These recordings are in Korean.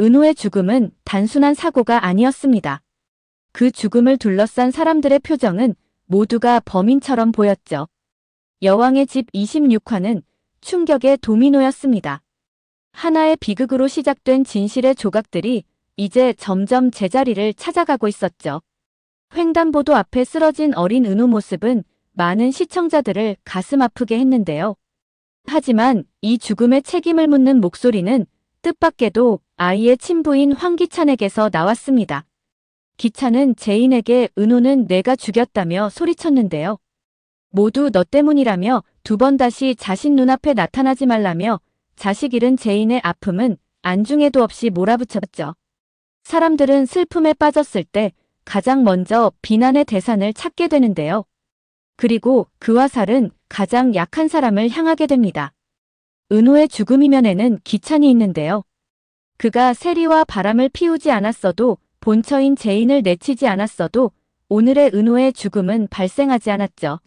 은호의 죽음은 단순한 사고가 아니었습니다. 그 죽음을 둘러싼 사람들의 표정은 모두가 범인처럼 보였죠. 여왕의 집 26화는 충격의 도미노였습니다. 하나의 비극으로 시작된 진실의 조각들이 이제 점점 제자리를 찾아가고 있었죠. 횡단보도 앞에 쓰러진 어린 은호 모습은 많은 시청자들을 가슴 아프게 했는데요. 하지만 이 죽음의 책임을 묻는 목소리는 뜻밖에도 아이의 친부인 황기찬에게서 나왔습니다. 기찬은 제인에게 은호는 내가 죽였다며 소리쳤는데요. 모두 너 때문이라며 두 번 다시 자신 눈앞에 나타나지 말라며 자식 잃은 제인의 아픔은 안중에도 없이 몰아붙였죠. 사람들은 슬픔에 빠졌을 때 가장 먼저 비난의 대상을 찾게 되는데요. 그리고 그 화살은 가장 약한 사람을 향하게 됩니다. 은호의 죽음이면에는 기찬이 있는데요. 그가 세리와 바람을 피우지 않았어도 본처인 제인을 내치지 않았어도 오늘의 은호의 죽음은 발생하지 않았죠.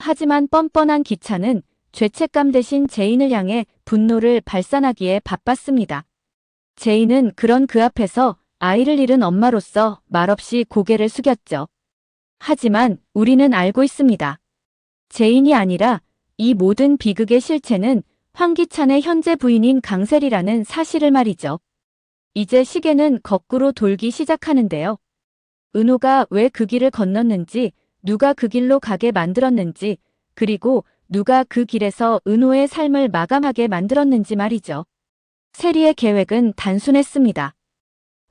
하지만 뻔뻔한 기찬은 죄책감 대신 제인을 향해 분노를 발산하기에 바빴습니다. 제인은 그런 그 앞에서 아이를 잃은 엄마로서 말없이 고개를 숙였죠. 하지만 우리는 알고 있습니다. 제인이 아니라 이 모든 비극의 실체는 황기찬의 현재 부인인 강셀이라는 사실을 말이죠. 이제 시계는 거꾸로 돌기 시작하는데요. 은호가 왜 그 길을 건넜는지, 누가 그 길로 가게 만들었는지, 그리고 누가 그 길에서 은호의 삶을 마감하게 만들었는지 말이죠. 세리의 계획은 단순했습니다.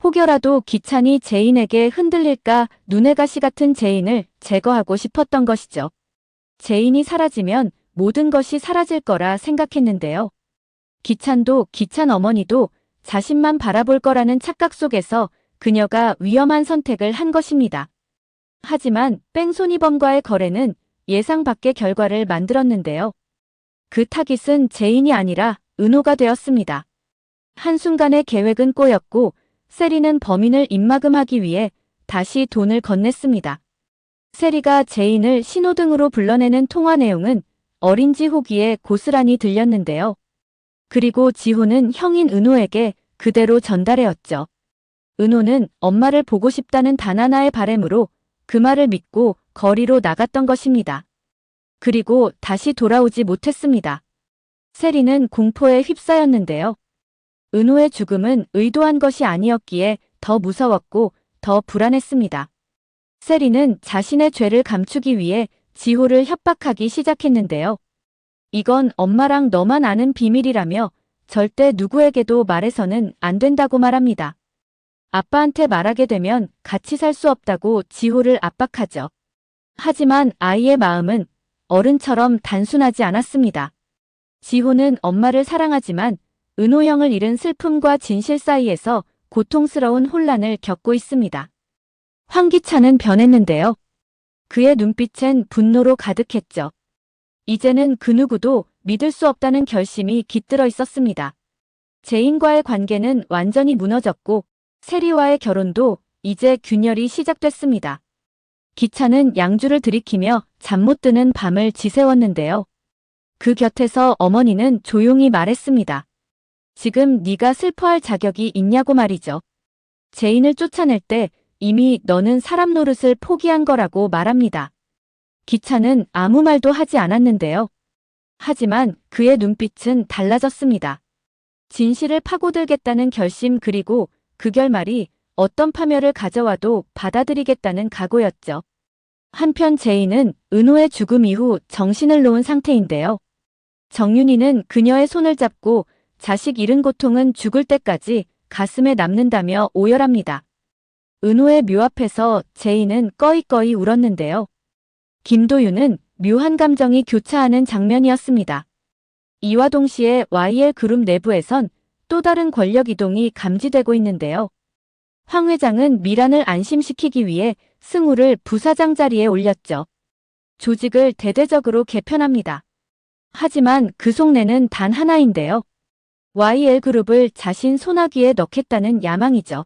혹여라도 기찬이 제인에게 흔들릴까 눈의 가시 같은 제인을 제거하고 싶었던 것이죠. 제인이 사라지면 모든 것이 사라질 거라 생각했는데요. 기찬도 기찬 어머니도 자신만 바라볼 거라는 착각 속에서 그녀가 위험한 선택을 한 것입니다. 하지만 뺑소니범과의 거래는 예상 밖의 결과를 만들었는데요. 그 타깃은 제인이 아니라 은호가 되었습니다. 한순간의 계획은 꼬였고 세리는 범인을 입막음하기 위해 다시 돈을 건넸습니다. 세리가 제인을 신호등으로 불러내는 통화 내용은 어린 지호기에 고스란히 들렸는데요. 그리고 지호는 형인 은호에게 그대로 전달해왔죠. 은호는 엄마를 보고 싶다는 단 하나의 바램으로 그 말을 믿고 거리로 나갔던 것입니다. 그리고 다시 돌아오지 못했습니다. 세리는 공포에 휩싸였는데요. 은호의 죽음은 의도한 것이 아니었기에 더 무서웠고 더 불안했습니다. 세리는 자신의 죄를 감추기 위해 지호를 협박하기 시작했는데요. 이건 엄마랑 너만 아는 비밀이라며 절대 누구에게도 말해서는 안 된다고 말합니다. 아빠한테 말하게 되면 같이 살 수 없다고 지호를 압박하죠. 하지만 아이의 마음은 어른처럼 단순하지 않았습니다. 지호는 엄마를 사랑하지만 은호 형을 잃은 슬픔과 진실 사이에서 고통스러운 혼란을 겪고 있습니다. 황기찬은 변했는데요. 그의 눈빛엔 분노로 가득했죠. 이제는 그 누구도 믿을 수 없다는 결심이 깃들어 있었습니다. 제인과의 관계는 완전히 무너졌고 세리와의 결혼도 이제 균열이 시작됐습니다. 기차는 양주를 들이키며 잠 못 드는 밤을 지새웠는데요. 그 곁에서 어머니는 조용히 말했습니다. 지금 네가 슬퍼할 자격이 있냐고 말이죠. 제인을 쫓아낼 때 이미 너는 사람 노릇을 포기한 거라고 말합니다. 기차는 아무 말도 하지 않았는데요. 하지만 그의 눈빛은 달라졌습니다. 진실을 파고들겠다는 결심 그리고 그 결말이 어떤 파멸을 가져와도 받아들이겠다는 각오였죠. 한편 제인은 은호의 죽음 이후 정신을 놓은 상태인데요. 정윤이는 그녀의 손을 잡고 자식 잃은 고통은 죽을 때까지 가슴에 남는다며 오열합니다. 은호의 묘 앞에서 제인은 꺼이꺼이 울었는데요. 김도윤은 묘한 감정이 교차하는 장면이었습니다. 이와 동시에 YL 그룹 내부에선 또 다른 권력 이동이 감지되고 있는데요. 황 회장은 미란을 안심시키기 위해 승우를 부사장 자리에 올렸죠. 조직을 대대적으로 개편합니다. 하지만 그 속내는 단 하나인데요. YL그룹을 자신 손아귀에 넣겠다는 야망이죠.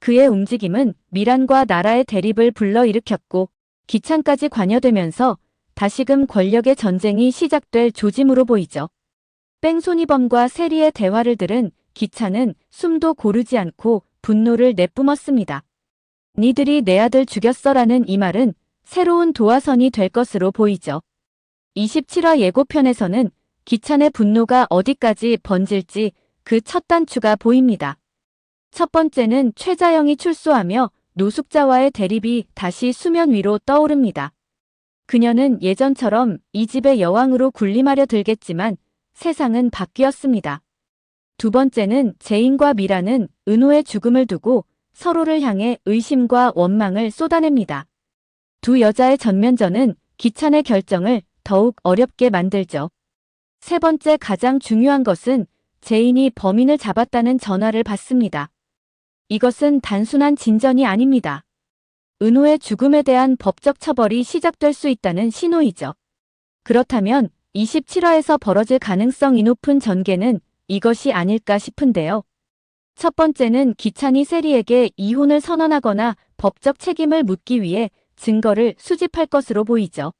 그의 움직임은 미란과 나라의 대립을 불러일으켰고 기찬까지 관여되면서 다시금 권력의 전쟁이 시작될 조짐으로 보이죠. 뺑소니범과 세리의 대화를 들은 기찬은 숨도 고르지 않고 분노를 내뿜었습니다. 니들이 내 아들 죽였어라는 이 말은 새로운 도화선이 될 것으로 보이죠. 27화 예고편에서는 기찬의 분노가 어디까지 번질지 그 첫 단추가 보입니다. 첫 번째는 최자영이 출소하며 노숙자와의 대립이 다시 수면 위로 떠오릅니다. 그녀는 예전처럼 이 집의 여왕으로 군림하려 들겠지만 세상은 바뀌었습니다. 두 번째는 제인과 미라는 은호의 죽음을 두고 서로를 향해 의심과 원망을 쏟아냅니다. 두 여자의 전면전은 기찬의 결정을 더욱 어렵게 만들죠. 세 번째 가장 중요한 것은 제인이 범인을 잡았다는 전화를 받습니다. 이것은 단순한 진전이 아닙니다. 은호의 죽음에 대한 법적 처벌이 시작될 수 있다는 신호이죠. 그렇다면 27화에서 벌어질 가능성이 높은 전개는 이것이 아닐까 싶은데요. 첫 번째는 기찬이 세리에게 이혼을 선언하거나 법적 책임을 묻기 위해 증거를 수집할 것으로 보이죠.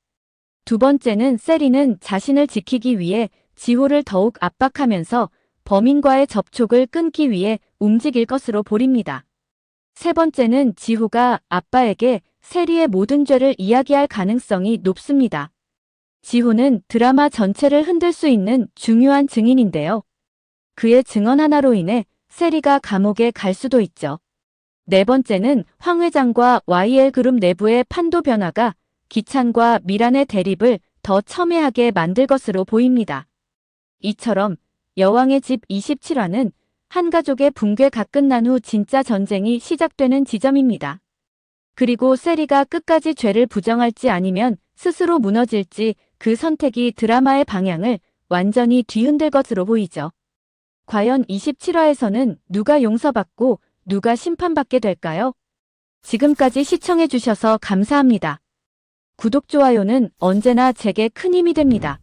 두 번째는 세리는 자신을 지키기 위해 지호를 더욱 압박하면서 범인과의 접촉을 끊기 위해 움직일 것으로 보입니다. 세 번째는 지호가 아빠에게 세리의 모든 죄를 이야기할 가능성이 높습니다. 지호는 드라마 전체를 흔들 수 있는 중요한 증인인데요. 그의 증언 하나로 인해 세리가 감옥에 갈 수도 있죠. 네 번째는 황 회장과 YL 그룹 내부의 판도 변화가 기찬과 미란의 대립을 더 첨예하게 만들 것으로 보입니다. 이처럼 여왕의 집 27화는 한 가족의 붕괴가 끝난 후 진짜 전쟁이 시작되는 지점입니다. 그리고 세리가 끝까지 죄를 부정할지 아니면 스스로 무너질지 그 선택이 드라마의 방향을 완전히 뒤흔들 것으로 보이죠. 과연 27화에서는 누가 용서받고 누가 심판받게 될까요? 지금까지 시청해주셔서 감사합니다. 구독, 좋아요는 언제나 제게 큰 힘이 됩니다.